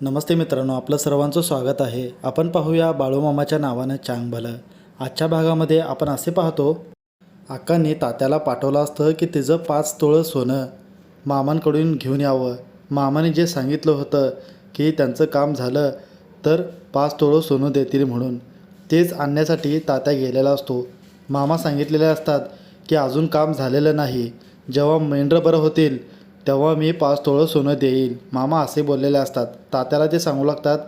नमस्ते मित्रांनो आपलं सर्वांचं स्वागत आहे. आपण पाहूया बाळूमामाच्या नावानं चांग भलं. आजच्या भागामध्ये आपण असे पाहतो अक्कांनी तात्याला पाठवलं असतं की तिचं पाच तोळं सोनं मामांकडून घेऊन यावं. मामाने जे सांगितलं होतं की त्यांचं काम झालं तर पाच तोळं सोनं देतील म्हणून. तेच आणण्यासाठी तात्या गेलेला असतो. मामा सांगितलेले असतात की अजून काम झालेलं नाही. जेव्हा मेंढरं बरं होतील तेव्हा मी पाच तोळं सोनं देईल मामा असे बोललेले असतात. तात्याला ते सांगू लागतात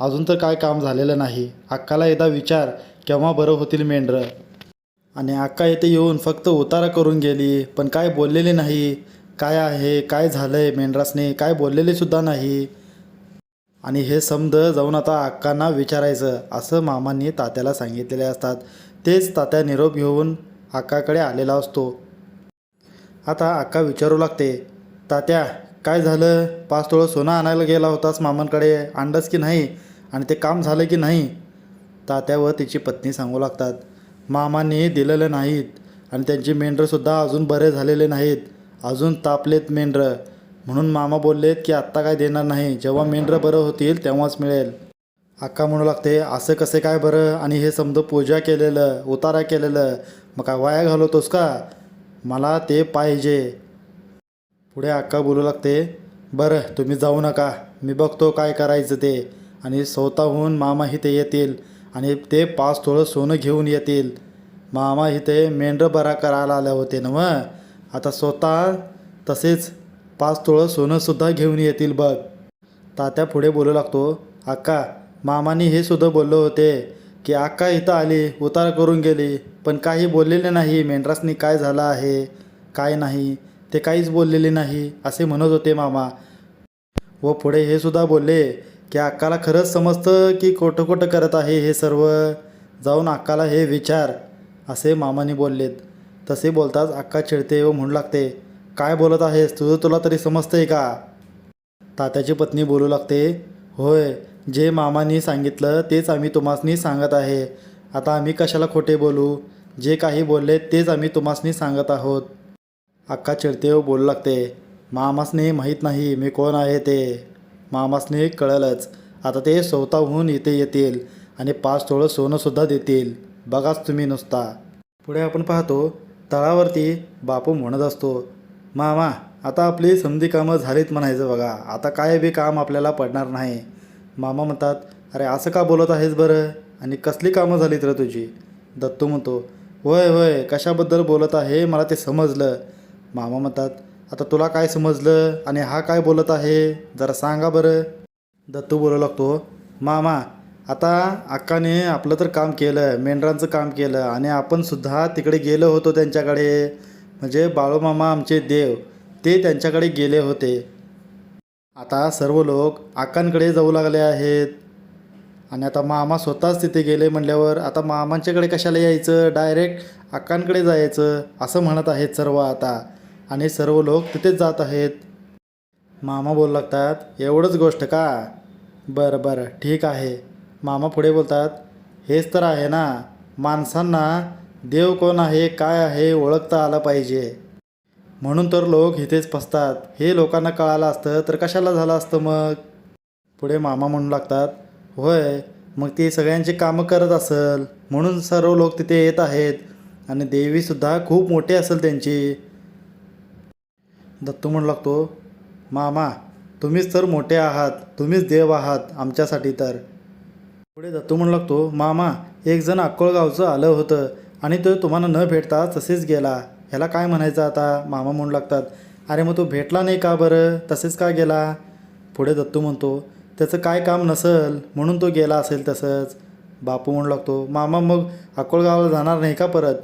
अजून तर काय काम झालेलं नाही. अक्काला एकदा विचार केव्हा बरं होतील मेंढरं? आणि अक्का येथे येऊन फक्त उतारा करून गेली. पण काय बोललेली नाही? काय आहे? काय झालं आहे मेंढरासने? काय बोललेले सुद्धा नाही. आणि हे समद जाऊन आता अक्कांना विचारायचं असं मामांनी तात्याला सांगितलेले असतात. तेच तात्या निरोप घेऊन अक्काकडे आलेला असतो. आता अक्का विचारू लागते तात्या काय झालं? पाच तोळं सोनं आणायला गेला होतास मामांकडे. आणलंस की नाही? आणि ते काम झालं की नाही? तात्या व तिची पत्नी सांगू लागतात. मामांनी दिलेलं नाहीत आणि त्यांची मेंढरंसुद्धा अजून बरे झालेले नाहीत. अजून तापलेत मेंढरं. म्हणून मामा बोललेत की आत्ता काय देणार नाही. जेव्हा मेंढरं बरं होतील तेव्हाच मिळेल. अक्का म्हणू लागते असं कसे काय बरं? आणि हे समजा पूजा केलेलं उतारा केलेलं मग काय वाया घालवतोस का? मला ते पाहिजे. पुढे अक्का बोलू लागते बरं तुम्ही जाऊ नका. मी बघतो काय करायचं ते. आणि स्वतःहून मामा इथे येतील आणि ते पाच थोडं सोनं घेऊन येतील. मामा इथे मेंढरं बरा करायला आले होते ना मग आता स्वतः तसेच पाच तोळं सोनंसुद्धा घेऊन येतील बघ. तात्या पुढे बोलू लागतो अक्का मामानी हे सुद्धा बोललो होते की अक्का इथं आली उतार करून गेली पण काही बोललेले नाही. मेंढरासनी काय झालं आहे? काय नाही? ते काहीच बोललेले नाही असे म्हणत होते मामा. व पुढे हे सुद्धा बोलले की अक्काला खरंच समजतं की खोटं खोटं करत आहे हे सर्व? जाऊन अक्काला हे विचार असे मामाने बोललेत. तसे बोलताच अक्का चिडते व म्हणू लागते काय बोलत आहेस? तुझं तुला तरी समजतंय का? तात्याची पत्नी बोलू लागते होय जे मामानी सांगितलं तेच आम्ही तुम्हासनी सांगत आहे. आता आम्ही कशाला खोटे बोलू? जे काही बोलले तेच आम्ही तुम्हासनी सांगत आहोत. अक्का चिडते व बोलू लागते. मामासने माहीत नाही मी कोण आहे ते. मामासने कळलंच. आता ते स्वतःहून इथे येतील आणि पाच थोडं सोनंसुद्धा देतील. बघाच तुम्ही नुसता. पुढे आपण पाहतो तळावरती बापू म्हणत असतो मामा आता आपली समधी कामं झालीत म्हणायचं बघा. आता काय बी काम आपल्याला पडणार नाही. मामा म्हणतात अरे असं का बोलत आहेस बरं? आणि कसली कामं झालीत रे तुझी? दत्तू म्हणतो होय होय कशाबद्दल बोलत आहे? मला ते समजलं. मामा म्हणतात आता तुला काय समजलं आणि हा काय बोलत आहे? जरा सांगा बरं. दत्तू बोलू लागतो मामा आता अक्काने आपलं तर काम केलं मेंढरांचं काम केलं आणि आपणसुद्धा तिकडे गेलो होतो त्यांच्याकडे. म्हणजे बाळूमामा आमचे देव ते त्यांच्याकडे गेले होते. आता सर्व लोक अक्कांकडे जाऊ लागले आहेत. आणि आता मामा स्वतःच तिथे गेले म्हणल्यावर आता मामांच्याकडे कशाला यायचं? डायरेक्ट अक्कांकडे जायचं असं म्हणत आहेत सर्व आता. आणि सर्व लोक तिथेच जात आहेत. मामा बोलू लागतात एवढंच गोष्ट का? बरं बरं ठीक आहे. मामा पुढे बोलतात हेच तर आहे ना माणसांना देव कोण आहे काय आहे ओळखता आलं पाहिजे. म्हणून तर लोक इथेच फसतात. हे लोकांना कळालं असतं तर कशाला झालं असतं मग? पुढे मामा म्हणू लागतात होय मग ती सगळ्यांची कामं करत असेल. म्हणून सर्व लोक तिथे येत आहेत. आणि देवीसुद्धा खूप मोठी असेल त्यांची. दत्तू म्हणू लागतो मामा तुम्हीच तर मोठे आहात तुम्हीच देव आहात आमच्यासाठी तर. पुढे दत्तू म्हणू लागतो मामा एक जण अक्कोळगावचं आलं होतं आणि तो तुम्हाला न भेटता तसेच गेला. ह्याला काय म्हणायचं आता? मामा म्हणू लागतात अरे मग तो भेटला नाही का बरं? तसेच का गेला? पुढे दत्तू म्हणतो त्याचं काय काम नसल म्हणून तो गेला असेल तसंच. बापू म्हणू लागतो मामा मग अक्कोळगावला जाणार नाही का परत?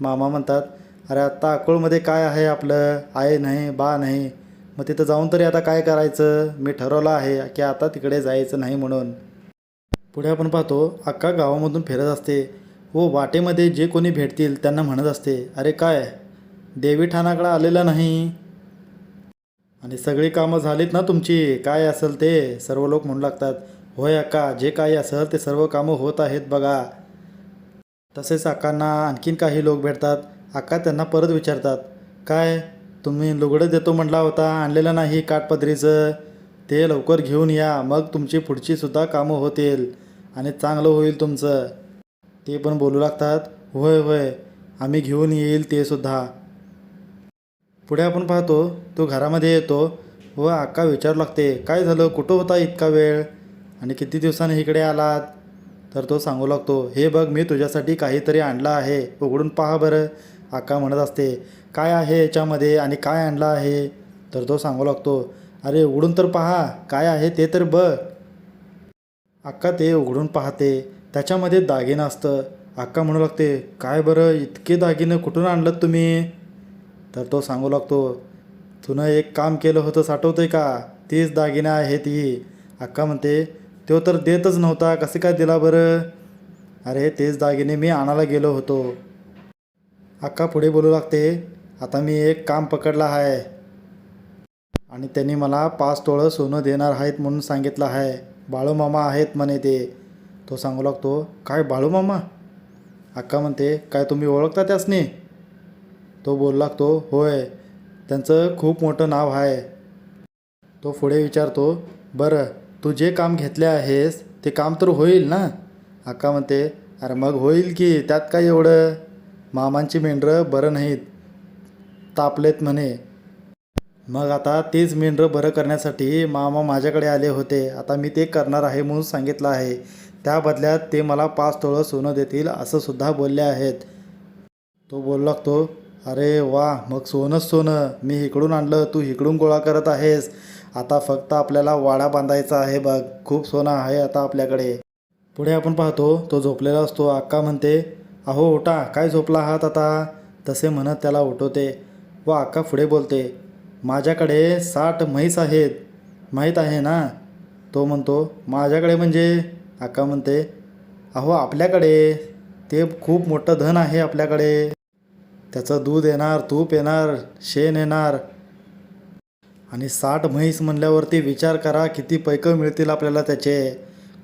मामा म्हणतात अरे आता अकोळमध्ये काय आहे आपलं? आहे नाही बा नाही. मग तिथं जाऊन तरी आता काय करायचं? मी ठरवलं आहे की आता तिकडे जायचं नाही म्हणून. पुढे आपण पाहतो अक्का गावामधून फिरत असते. व वाटेमध्ये जे कोणी भेटतील त्यांना म्हणत असते अरे काय? देवी ठाणाकडे आलेला नाही? आणि सगळी कामं झालीत ना तुमची? काय असेल ते? सर्व लोक म्हणू लागतात होय अक्का जे काही असेल ते सर्व कामं होत आहेत बघा. तसेच अक्कांना आणखीन काही लोक भेटतात. अक्का त्यांना परत विचारतात काय तुम्ही लुगडं देतो म्हटला होता आणलेलं नाही काठपदरीचं? ते लवकर घेऊन या मग तुमची पुढचीसुद्धा कामं होतील आणि चांगलं होईल तुमचं. ते पण बोलू लागतात होय होय आम्ही घेऊन येईल ते सुद्धा. पुढे आपण पाहतो तो घरामध्ये येतो व अक्का विचारू लागते काय झालं? कुठं होता इतका वेळ? आणि किती दिवसांनी इकडे आलात? तर तो सांगू लागतो हे बघ मी तुझ्यासाठी काहीतरी आणलं आहे उघडून पहा बरं अक्का म्हणत असते काय आहे याच्यामध्ये आणि काय आणलं आहे? तर तो सांगू लागतो अरे उघडून तर पहा काय आहे ते तर बघ. अक्का ते उघडून पाहते त्याच्यामध्ये दागिनं असतं. अक्का म्हणू लागते काय बरं इतके दागिनं कुठून आणलं तुम्ही? तर तो सांगू लागतो तुनं एक काम केलं होतं साठवतं आहे का? तीच दागिनं आहेत ही अक्का म्हणते तो तर देतच नव्हता कसे काय दिला बरं? अरे तेच दागिने मी आणायला गेलो होतो. अक्का पुढे बोलू लागते. आता मी एक काम पकडला आहे. आणि त्यांनी मला पाच तोळं सोनं देणार आहेत म्हणून सांगितलं आहे. बाळूमामा आहेत म्हणे ते. तो सांगू लागतो काय बाळूमामा अक्का म्हणते काय तुम्ही ओळखता त्यासनी? तो बोलू लागतो होय त्यांचं खूप मोठं नाव आहे. तो पुढे विचारतो बरं तू जे काम घेतले आहेस ते काम तर होईल ना? अक्का म्हणते अरे मग होईल की त्यात काय एवढं? मामांची मेंढरं बरं नाहीत. तापलेत म्हणे. मग आता तेच मेंढरं बरं करण्यासाठी मामा माझ्याकडे आले होते. आता मी ते करणार आहे म्हणून सांगितलं आहे. त्या बदल्यात ते मला पाच तोळं सोनं देतील असं सुद्धा बोलले आहेत. तो बोलू लागतो अरे वा मग सोनंच सोनं. मी इकडून आणलं तू इकडून गोळा करत आहेस. आता फक्त आपल्याला वाडा बांधायचा आहे बघ. खूप सोनं आहे आता आपल्याकडे. पुढे आपण पाहतो तो झोपलेला असतो. अक्का म्हणते अहो ओटा काय झोपला आहात आता? तसे म्हणत त्याला उठवते व अक्का पुढे बोलते माझ्याकडे साठ म्हैस आहेत. माहीत आहे ना? तो म्हणतो माझ्याकडे म्हणजे? अक्का म्हणते अहो आपल्याकडे. ते खूप मोठं धन आहे आपल्याकडे. त्याचं दूध येणार तूप येणार शेण येणार. आणि साठ म्हैस म्हणल्यावरती विचार करा किती पैकं मिळतील आपल्याला त्याचे.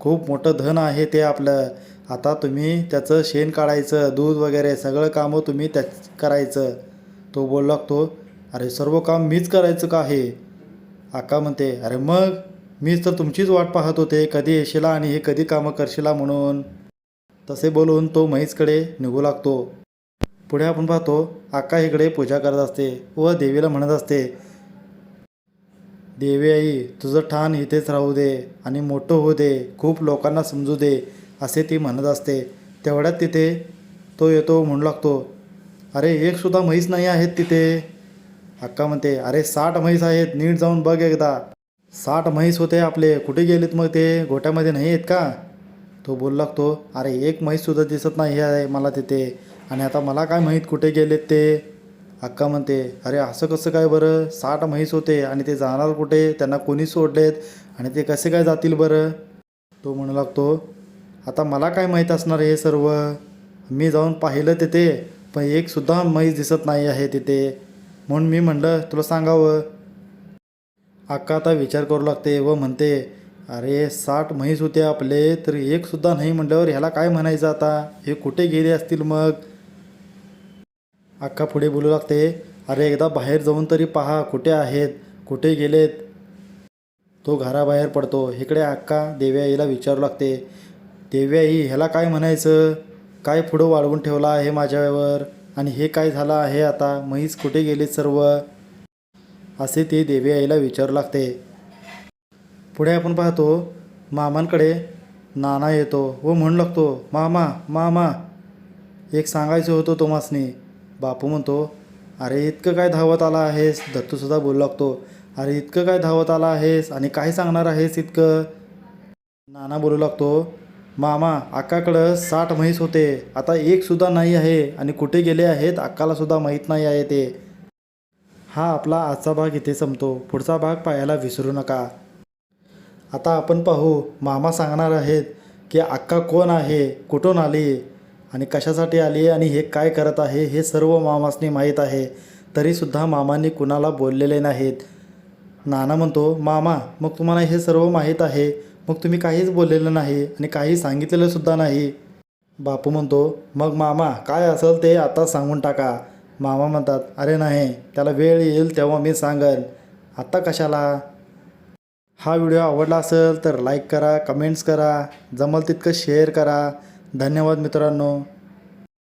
खूप मोठं धन आहे ते आपलं. आता तुम्ही त्याचं शेण काढायचं दूध वगैरे सगळं कामं तुम्ही त्याच करायचं. तो बोलू लागतो अरे सर्व काम मीच करायचं का आहे आका म्हणते अरे मग मीच तर तुमचीच वाट पाहत होते कधी येशीला आणि हे कधी कामं करशीला म्हणून. तसे बोलून तो म्हैसकडे निघू लागतो. पुढे आपण पाहतो आका इकडे पूजा करत असते व देवीला म्हणत असते देवी आई तुझं ठाण इथेच राहू दे आणि मोठं होऊ दे खूप लोकांना समजू दे. असे ती म्हणत असते. तेवढ्यात तिथे तो येतो म्हणू लागतो अरे एकसुद्धा म्हैस नाही आहेत तिथे. अक्का म्हणते अरे साठ म्हैस आहेत नीट जाऊन बघ एकदा. साठ म्हैस होते आपले कुठे गेलेत मग ते? गोट्यामध्ये नाही आहेत का? तो बोलू लागतो अरे एक म्हैससुद्धा दिसत नाही आहे मला तिथे. आणि आता मला काय माहीत कुठे गेलेत ते? अक्का म्हणते अरे असं कसं काय बरं? साठ म्हैस होते आणि ते जाणार कुठे? त्यांना कोणी सोडलेत? आणि ते कसे काय जातील बरं? तो म्हणू लागतो आता मला काय माहीत असणार हे सर्व? मी जाऊन पाहिलं तिथे पण एकसुद्धा म्हैस दिसत नाही आहे तिथे. म्हणून मी म्हणलं तुला सांगावं? अक्का आता विचार करू लागते व म्हणते अरे साठ म्हैस होते आपले तर एकसुद्धा नाही म्हटल्यावर ह्याला काय म्हणायचं आता? हे कुठे गेले असतील मग? अक्का पुढे बोलू लागते अरे एकदा बाहेर जाऊन तरी पहा कुठे आहेत कुठे गेलेत? तो घराबाहेर पडतो. इकडे अक्का देव्याईला विचारू लागते देव्याई ह्याला काय म्हणायचं? काय पुढं वाढवून ठेवला आहे माझ्यावर? आणि हे काय झालं आहे आता? म्हैस कुठे गेलीत सर्व? असे ते देव्याईला विचारू लागते. पुढे आपण पाहतो मामांकडे नाना येतो व म्हणू लागतो मामा मामा. एक सांगायचं होतं तुम्हासनी बापू म्हणतो अरे इतकं काय धावत आला आहेस? दत्तूसुद्धा बोलू लागतो अरे इतकं काय धावत आला आहेस? आणि काय सांगणार आहेस इतकं? नाना बोलू लागतो मामा अक्काकडं साठ म्हैस होते. आता एकसुद्धा नाही आहे आणि कुठे गेले आहेत अक्कालासुद्धा माहीत नाही आहे ते. हा आपला आजचा भाग इथे संपतो. पुढचा भाग पाहायला विसरू नका. आता आपण पाहू मामा सांगणार आहेत की अक्का कोण आहे कुठून आली आणि कशासाठी आली आणि हे काय करत आहे हे सर्व मामासनी माहीत आहे. तरीसुद्धा मामांनी कुणाला बोललेले नाहीत. नाना म्हणतो मामा मग तुम्हाला हे सर्व माहीत आहे. मग तुम्ही काहीच बोललेलं नाही आणि काही सांगितलेलं सुद्धा नाही. बापू म्हणतो मग मामा काय असेल ते आता सांगून टाका. मामा म्हणतात अरे नाही त्याला वेळ येईल तेव्हा मी सांगन. आत्ता कशाला? हा व्हिडिओ आवडला असेल तर लाईक करा कमेंट्स करा जमल तितकं शेअर करा. धन्यवाद मित्रांनो.